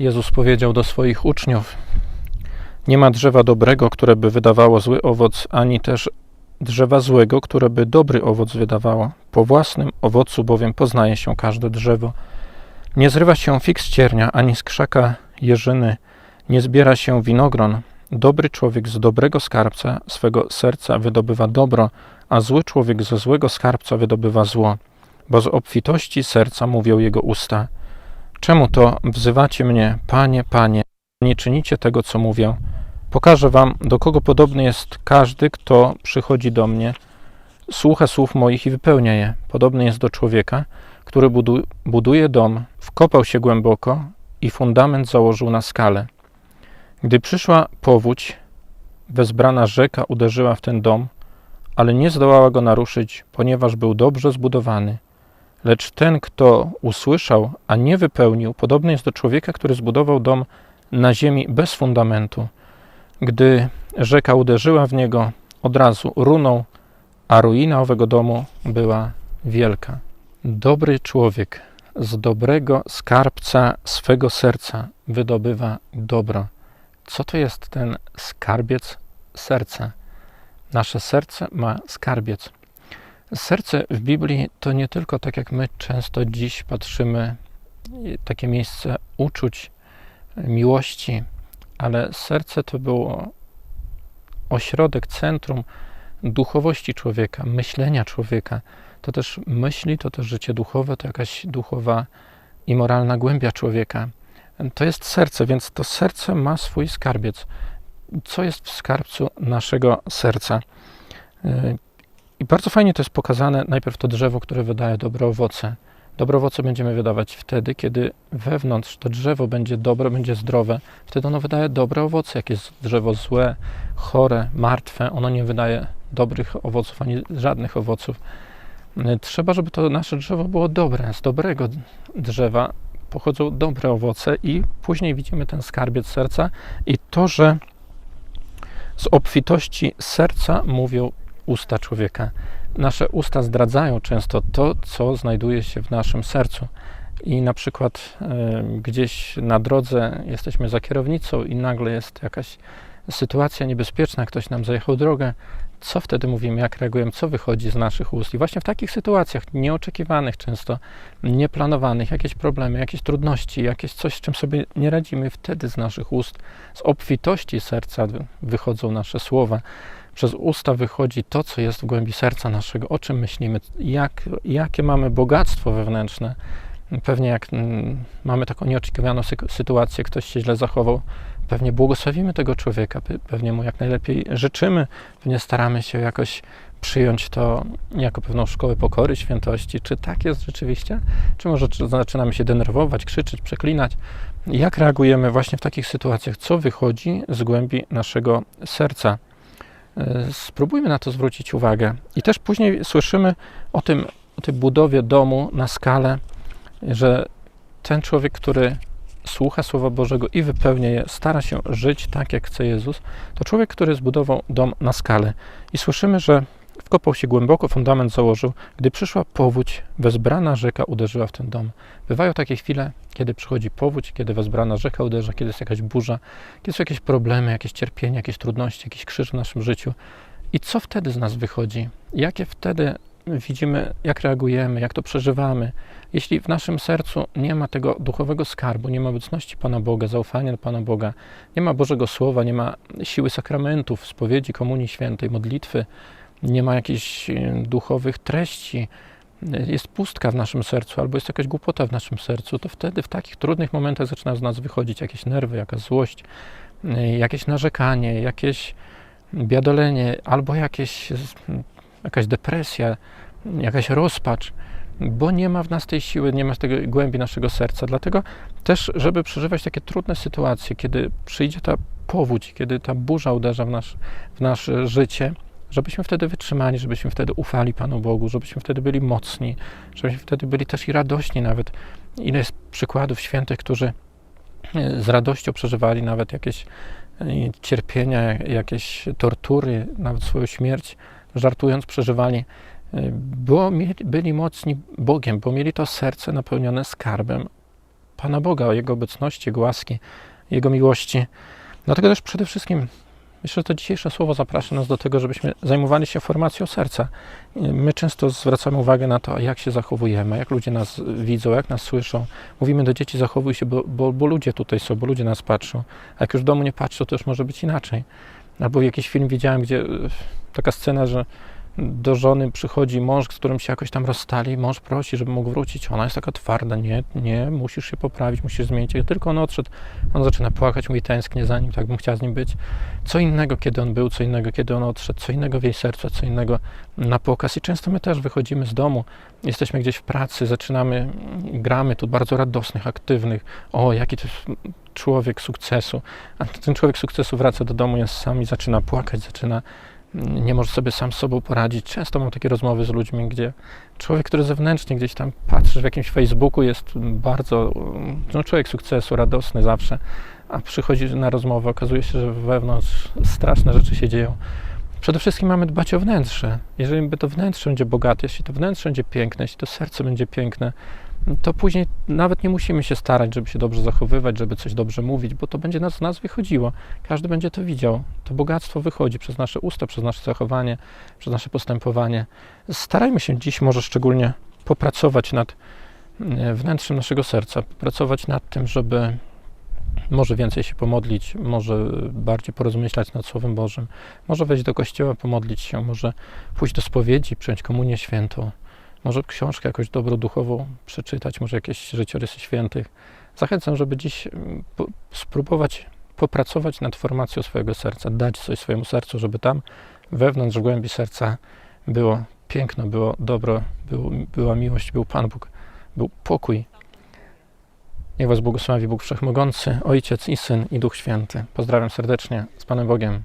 Jezus powiedział do swoich uczniów: Nie ma drzewa dobrego, które by wydawało zły owoc, ani też drzewa złego, które by dobry owoc wydawało. Po własnym owocu bowiem poznaje się każde drzewo. Nie zrywa się fig z ciernia, ani z krzaka jeżyny, nie zbiera się winogron. Dobry człowiek z dobrego skarbca swego serca wydobywa dobro, a zły człowiek ze złego skarbca wydobywa zło, bo z obfitości serca mówią jego usta. Czemu to wzywacie mnie, panie, panie, nie czynicie tego, co mówię? Pokażę wam, do kogo podobny jest każdy, kto przychodzi do mnie, słucha słów moich i wypełnia je. Podobny jest do człowieka, który budu buduje dom, wkopał się głęboko i fundament założył na skalę. Gdy przyszła powódź, wezbrana rzeka uderzyła w ten dom, ale nie zdołała go naruszyć, ponieważ był dobrze zbudowany. Lecz ten, kto usłyszał, a nie wypełnił, podobny jest do człowieka, który zbudował dom na ziemi bez fundamentu. Gdy rzeka uderzyła w niego, od razu runął, a ruina owego domu była wielka. Dobry człowiek z dobrego skarbca swego serca wydobywa dobro. Co to jest ten skarbiec serca? Nasze serce ma skarbiec. Serce w Biblii to nie tylko tak jak my często dziś patrzymy, takie miejsce uczuć, miłości, ale serce to było ośrodek, centrum duchowości człowieka, myślenia człowieka. To też myśli, to też życie duchowe, to jakaś duchowa i moralna głębia człowieka. To jest serce, więc to serce ma swój skarbiec. Co jest w skarbcu naszego serca? I bardzo fajnie to jest pokazane. Najpierw to drzewo, które wydaje dobre owoce. Dobre owoce będziemy wydawać wtedy, kiedy wewnątrz to drzewo będzie dobre, będzie zdrowe. Wtedy ono wydaje dobre owoce. Jak jest drzewo złe, chore, martwe, ono nie wydaje dobrych owoców ani żadnych owoców. Trzeba, żeby to nasze drzewo było dobre. Z dobrego drzewa pochodzą dobre owoce, i później widzimy ten skarbiec serca i to, że z obfitości serca mówią usta człowieka. Nasze usta zdradzają często to, co znajduje się w naszym sercu. I na przykład y, gdzieś na drodze jesteśmy za kierownicą i nagle jest jakaś sytuacja niebezpieczna, ktoś nam zajechał drogę, co wtedy mówimy, jak reagujemy, co wychodzi z naszych ust. I właśnie w takich sytuacjach nieoczekiwanych, często nieplanowanych, jakieś problemy, jakieś trudności, jakieś coś, z czym sobie nie radzimy, wtedy z naszych ust, z obfitości serca wychodzą nasze słowa. Przez usta wychodzi to, co jest w głębi serca naszego, o czym myślimy, jak, jakie mamy bogactwo wewnętrzne. Pewnie jak mm, mamy taką nieoczekiwaną sytuację, ktoś się źle zachował, pewnie błogosławimy tego człowieka, pewnie mu jak najlepiej życzymy, pewnie staramy się jakoś przyjąć to jako pewną szkołę pokory, świętości. Czy tak jest rzeczywiście? Czy może zaczynamy się denerwować, krzyczeć, przeklinać? Jak reagujemy właśnie w takich sytuacjach? Co wychodzi z głębi naszego serca? E, spróbujmy na to zwrócić uwagę. I też później słyszymy o tym, o tej budowie domu na skalę, że ten człowiek, który słucha Słowa Bożego i wypełnia je, stara się żyć tak, jak chce Jezus, to człowiek, który zbudował dom na skalę. I słyszymy, że wkopał się głęboko, fundament założył. Gdy przyszła powódź, wezbrana rzeka uderzyła w ten dom. Bywają takie chwile, kiedy przychodzi powódź, kiedy wezbrana rzeka uderza, kiedy jest jakaś burza, kiedy są jakieś problemy, jakieś cierpienie, jakieś trudności, jakiś krzyż w naszym życiu. I co wtedy z nas wychodzi? Jakie wtedy widzimy, jak reagujemy, jak to przeżywamy. Jeśli w naszym sercu nie ma tego duchowego skarbu, nie ma obecności Pana Boga, zaufania do Pana Boga, nie ma Bożego Słowa, nie ma siły sakramentów, spowiedzi, komunii świętej, modlitwy, nie ma jakichś e, duchowych treści, jest pustka w naszym sercu, albo jest jakaś głupota w naszym sercu, to wtedy w takich trudnych momentach zaczyna z nas wychodzić jakieś nerwy, jakaś złość, e, jakieś narzekanie, jakieś biadolenie, albo jakieś jakaś depresja, jakaś rozpacz, bo nie ma w nas tej siły, nie ma tej głębi naszego serca. Dlatego też, żeby przeżywać takie trudne sytuacje, kiedy przyjdzie ta powódź, kiedy ta burza uderza w, nasz, w nasze życie, żebyśmy wtedy wytrzymali, żebyśmy wtedy ufali Panu Bogu, żebyśmy wtedy byli mocni, żebyśmy wtedy byli też i radośni nawet. Ile jest przykładów świętych, którzy e, z radością przeżywali nawet jakieś e, cierpienia, jakieś tortury, nawet swoją śmierć, żartując, przeżywali, y, bo byli mocni Bogiem, bo mieli to serce napełnione skarbem Pana Boga, Jego obecności, Jego łaski, Jego miłości. Dlatego też przede wszystkim myślę, że to dzisiejsze słowo zaprasza nas do tego, żebyśmy zajmowali się formacją serca. My często zwracamy uwagę na to, jak się zachowujemy, jak ludzie nas widzą, jak nas słyszą. Mówimy do dzieci, zachowuj się, bo, bo, bo ludzie tutaj są, bo ludzie nas patrzą. A jak już w domu nie patrzą, to już może być inaczej. Albo jakiś film widziałem, gdzie e, taka scena, że do żony przychodzi mąż, z którym się jakoś tam rozstali, mąż prosi, żeby mógł wrócić. Ona jest taka twarda, nie, nie, musisz się poprawić, musisz zmienić. Jak tylko on odszedł, on zaczyna płakać, mówi tęsknię za nim, tak bym chciała z nim być. Co innego, kiedy on był, co innego, kiedy on odszedł, co innego w jej sercu, co innego na pokaz. I często my też wychodzimy z domu, jesteśmy gdzieś w pracy, zaczynamy, gramy tu bardzo radosnych, aktywnych. O, jaki to jest człowiek sukcesu. A ten człowiek sukcesu wraca do domu, jest sam i zaczyna płakać, zaczyna nie może sobie sam sobą poradzić. Często mam takie rozmowy z ludźmi, gdzie człowiek, który zewnętrznie gdzieś tam patrzy w jakimś Facebooku, jest bardzo, no człowiek sukcesu, radosny zawsze, a przychodzi na rozmowę, okazuje się, że wewnątrz straszne rzeczy się dzieją. Przede wszystkim mamy dbać o wnętrze. Jeżeli to wnętrze będzie bogate, jeśli to wnętrze będzie piękne, jeśli to serce będzie piękne, to później nawet nie musimy się starać, żeby się dobrze zachowywać, żeby coś dobrze mówić, bo to będzie nas, z nas wychodziło. Każdy będzie to widział. To bogactwo wychodzi przez nasze usta, przez nasze zachowanie, przez nasze postępowanie. Starajmy się dziś może szczególnie popracować nad e, wnętrzem naszego serca, popracować nad tym, żeby może więcej się pomodlić, może bardziej porozmyślać nad Słowem Bożym, może wejść do kościoła, pomodlić się, może pójść do spowiedzi, przyjąć komunię świętą, może książkę jakąś dobroduchową przeczytać, może jakieś życiorysy świętych. Zachęcam, żeby dziś mm, spróbować popracować nad formacją swojego serca, dać coś swojemu sercu, żeby tam wewnątrz, w głębi serca było piękno, było dobro, był, była miłość, był Pan Bóg, był pokój. Niech Was błogosławi Bóg Wszechmogący, Ojciec i Syn i Duch Święty. Pozdrawiam serdecznie z Panem Bogiem.